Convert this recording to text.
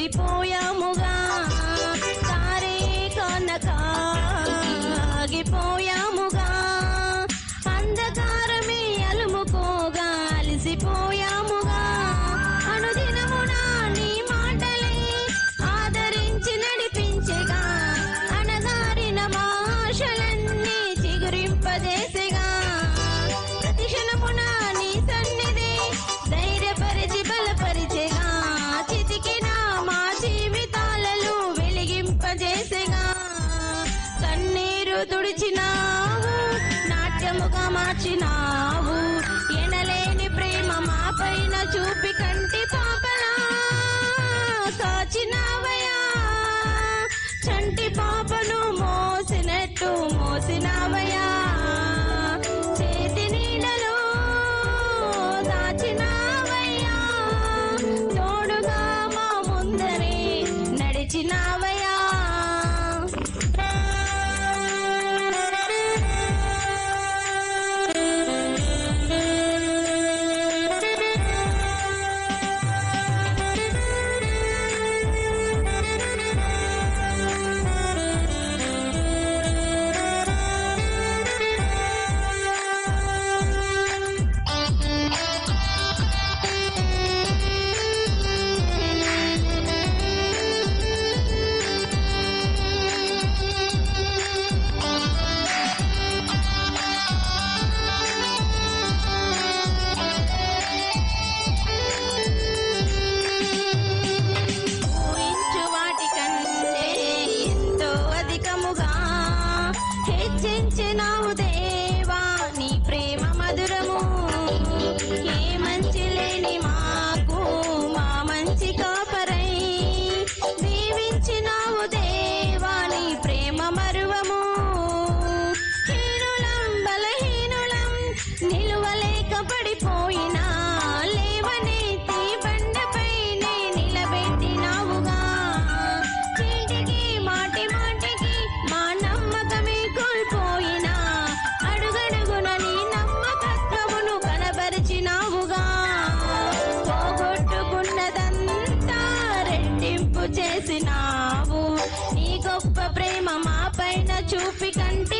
lipo ya mon నాట్యముగా మార్చినావు. ఎనలేని ప్రేమ మా పైన చూపి కంటి పాపలా కాచినావయా చంటి పాపను మోసినట్టు మోసినావయా చేతి నీడలో దాచినావయ్యా. తోడుగా మా ముందరే నడిచినావయ్యా. చూపి కంటే